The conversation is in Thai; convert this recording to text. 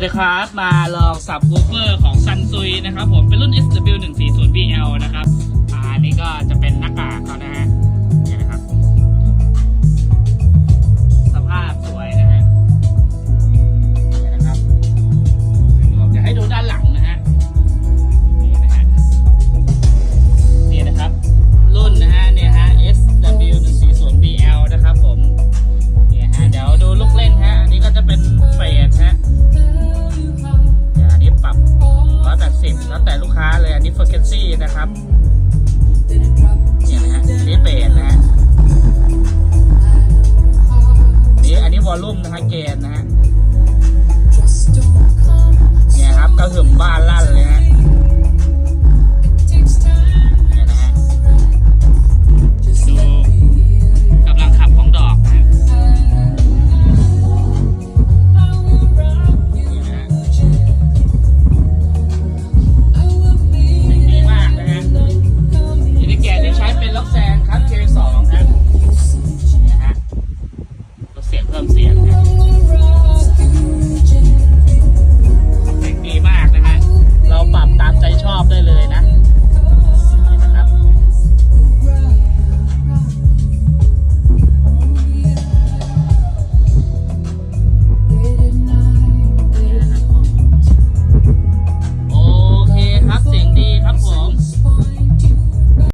วัสดีครับ มาลองสับวูเฟอร์ของซันซุยนะครับผม เป็นรุ่น SW140 แปดสิบแล้วแต่ลูกค้าเลยอันนี้ frequency นะครับเนี่ยนะฮะอันนี้เบสนะฮะนี่อันนี้วอลลุ่มนะฮะเกนนะฮะ